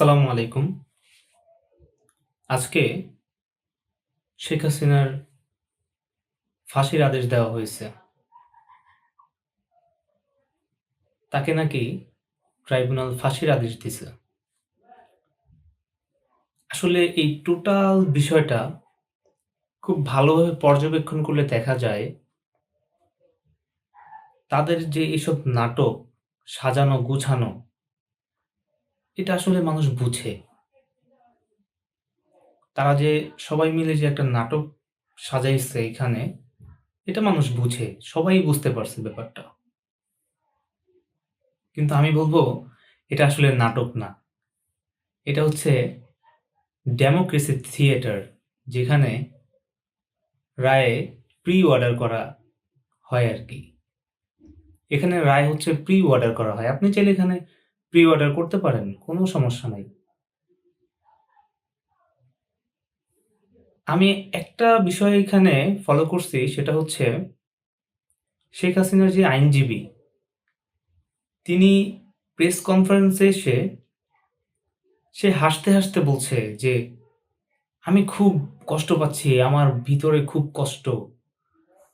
সালামু আলাইকুম। আজকে শেখ হাসিনার ফাঁসির আদেশ দেওয়া হয়েছে। তাকে নাকি ট্রাইব্যুনাল ফাঁসির আদেশ দিছে। আসলে এই টোটাল বিষয়টা খুব ভালোভাবে পর্যবেক্ষণ করলে দেখা যায়, তাদের যে এসব নাটক সাজানো, গুছানো এটা আসলে মানুষ বুঝে। তারা যে সবাই মিলে যে একটা নাটক সাজাইছে এখানে, এটা মানুষ বুঝে। সবাই বুঝতে পারছে ব্যাপারটা। কিন্তু আমি বলব এটা আসলে নাটক না। এটা হচ্ছে ডেমোক্রেসি থিয়েটার যেখানে রায়ে প্রি অর্ডার করা হয় আর কি এখানে রায় হচ্ছে প্রি অর্ডার করা হয়। আপনি চাইলে এখানে প্রি অর্ডার করতে পারেন। কোনো সমস্যা নাই। আমি একটা বিষয় এখানে ফলো করছি সেটা হচ্ছে শেখ হাসিনার যে আইনজীবী তিনি প্রেস কনফারেন্সে এসে সে হাসতে, হাসতে বলছে যে, "আমি খুব কষ্ট পাচ্ছি। আমার ভিতরে খুব কষ্ট।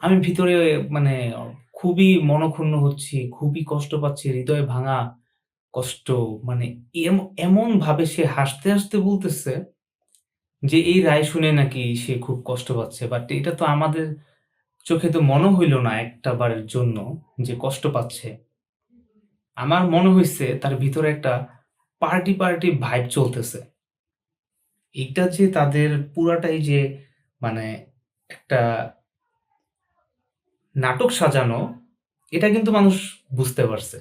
আমি ভিতরে মানে খুবই মনঃক্ষুণ্ণ হচ্ছি, খুবই কষ্ট পাচ্ছি, হৃদয় ভাঙা কষ্ট।" মানে এম ভাবে সে হাসতে, হাসতে বলতেছে যে এই রায় শুনে নাকি সে খুব কষ্ট পাচ্ছে। বাট এটা তো আমাদের চোখে তো মনে হইল না একটা বারের জন্য যে কষ্ট পাচ্ছে। আমার মনে হইছে তার ভিতরে একটা পার্টি, পার্টি ভাইব চলতেছে। এইটা যে তাদের পুরাটাই যে মানে একটা নাটক সাজানো, এটা কিন্তু মানুষ বুঝতে পারছে।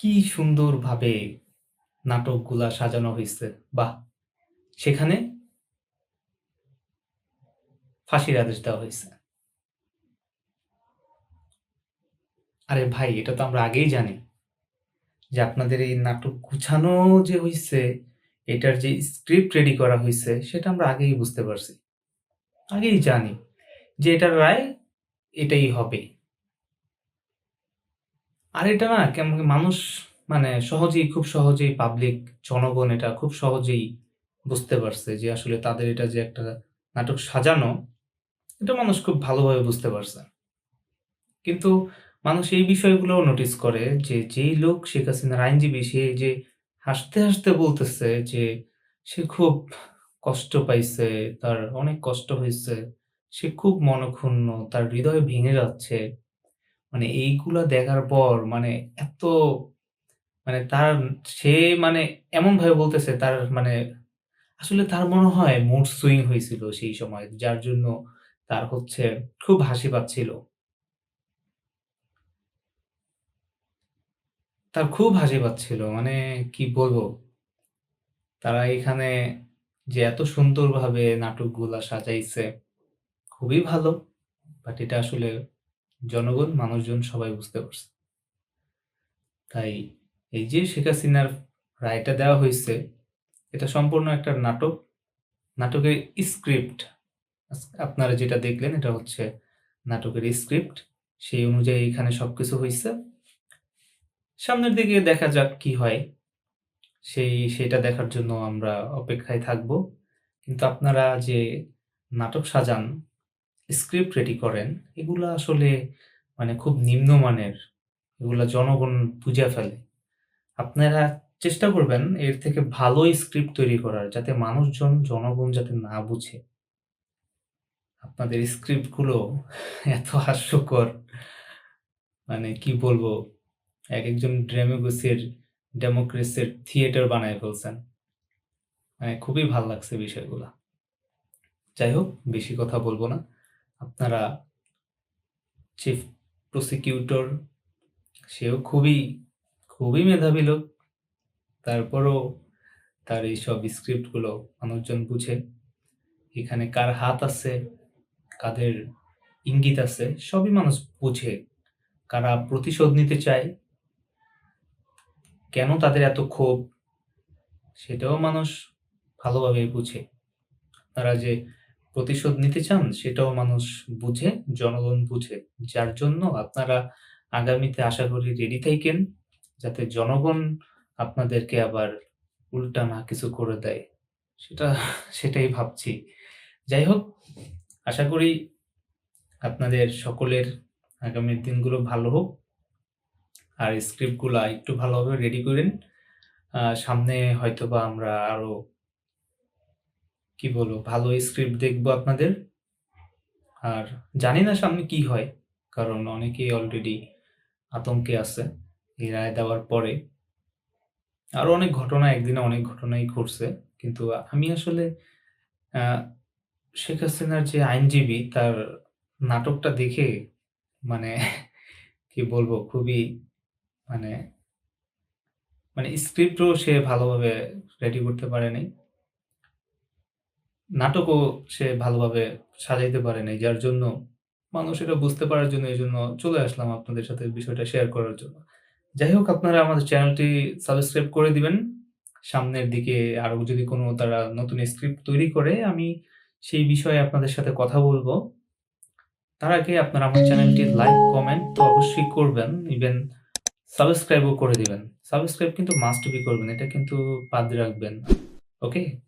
কি সুন্দরভাবে নাটকগুলা সাজানো হয়েছে বাহ! সেখানে ফাঁসির আদেশ দেওয়া হয়েছে আরে ভাই এটা তো আমরা আগেই জানি। যে আপনাদের এই নাটক গুছানো যে হইছে, এটার যে স্ক্রিপ্ট রেডি করা হয়েছে সেটা আমরা আগেই বুঝতে পারছি। আগেই জানি যে এটার রায় এটাই হবে। আর এটা না কেমন মানুষ মানে সহজেই খুব সহজেই পাবলিক জনগণ এটা খুব সহজেই বুঝতে পারছে যে আসলে তাদের এটা যে একটা নাটক সাজানো, এটা মানুষ খুব ভালোভাবে বুঝতে পারছে। কিন্তু মানুষ এই বিষয়গুলোও নোটিস করে যে, যেই লোক শেখ হাসিনার আইনজীবী সে যে হাসতে, হাসতে বলতেছে যে সে খুব কষ্ট পাইছে, তার অনেক কষ্ট হয়েছে সে খুব মনঃক্ষুণ্ণ, তার হৃদয় ভেঙে যাচ্ছে। মানে এইগুলা দেখার পর মানে এত মানে তার সে মানে এমনভাবে বলতেছে তার মানে আসলে তার মনে হয় মুড সুইং হয়েছিল সেই সময়। যার জন্য তার হচ্ছে খুব হাসি পাচ্ছিল। তার খুব হাসি পাচ্ছিল। মানে কি বলব? তারা এখানে যে এত সুন্দরভাবে নাটকগুলা সাজাইছে, খুবই ভালো। বাট এটা আসলে জনগণ, মানুষজন সবাই বুঝতে পারছে। তাই এই যে শেখ হাসিনার রায়টা দেওয়া হয়েছে এটা সম্পূর্ণ একটা নাটক। নাটকের স্ক্রিপ্ট আপনারা যেটা দেখলেন এটা হচ্ছে নাটকের স্ক্রিপ্ট। সেই অনুযায়ী এখানে সবকিছু হয়েছে সামনের দিকে দেখা যাক কি হয়। সেই সেটা দেখার জন্য আমরা অপেক্ষায় থাকব। কিন্তু আপনারা যে নাটক সাজান, স্ক্রিপ্ট রেডি করেন, এগুলা আসলে মানে খুব নিম্নমানের। এগুলা জনগণ বুঝে ফেলে। আপনারা চেষ্টা করবেন এর থেকে ভালো স্ক্রিপ্ট তৈরি করার যাতে মানুষজন, জনগণ যাতে না বুঝে। আপনাদের স্ক্রিপ্টগুলো এত হাস্যকর মানে কি বলব? এক একজন ড্রেমোক্রেসির ডেমোক্রেসির থিয়েটার বানায় ফেলছেন। মানে খুবই ভালো লাগছে বিষয়গুলা। যাই হোক বেশি কথা বলব না। আপনারা চিফ প্রসিকিউটর সেও খুবই, খুবই মেধাবী লোক। তারপরও তার এইসব স্ক্রিপ্টগুলো মানুষজন বুঝে। এখানে কার হাত আছে, কাদের ইঙ্গিত আছে সবই মানুষ বুঝে। কারা প্রতিশোধ নিতে চায় কেন তাদের এত ক্ষোভ সেটাও মানুষ ভালোভাবে বুঝে। তারা যে প্রতিশোধ নিতে চান সেটাও মানুষ বুঝে, জনগণ বুঝে। যার জন্য আপনারা আগামীতে আশা করি রেডি থাইকেন। যাতে জনগণ আপনাদেরকে আবার উল্টা না কিছু করে দেয়। সেটা সেটাই ভাবছি। যাই হোক, আশা করি আপনাদের সকলের আগামীর দিনগুলো ভালো হোক। আর স্ক্রিপ্টগুলো একটু ভালোভাবে রেডি করেন সামনে হয়তোবা আমরা আরও কি বলব? ভালো স্ক্রিপ্ট দেখব আপনাদের। আর জানি না সামনে কি হয়। কারণ অনেকেই অলরেডি আতঙ্কে আছে এই রায় দেওয়ার পরে। আরও অনেক ঘটনা, একদিনে অনেক ঘটনাই ঘটছে। কিন্তু আমি আসলে শেখ হাসিনার যে আইনজীবী, তার নাটকটা দেখে মানে কি বলব? খুবই মানে মানে স্ক্রিপ্টও সে ভালোভাবে রেডি করতে পারে নাই। নাটকও সে ভালোভাবে সাজাইতে পারে নাই। যার জন্য মানুষ এটা বুঝতে পারার জন্য এই জন্য চলে আসলাম আপনাদের সাথে বিষয়টা শেয়ার করার জন্য। যাই হোক আপনারা আমাদের চ্যানেলটি সাবস্ক্রাইব করে দিবেন। সামনের দিকে আরও যদি কোনো তারা নতুন স্ক্রিপ্ট তৈরি করে আমি সেই বিষয়ে আপনাদের সাথে কথা বলব। তার আগে আপনারা আমার চ্যানেলটি লাইক, কমেন্ট তো অবশ্যই করবেন। ইভেন সাবস্ক্রাইবও করে দিবেন। সাবস্ক্রাইব কিন্তু মাস্ট বি করবেন। এটা কিন্তু বাদ রাখবেন ওকে?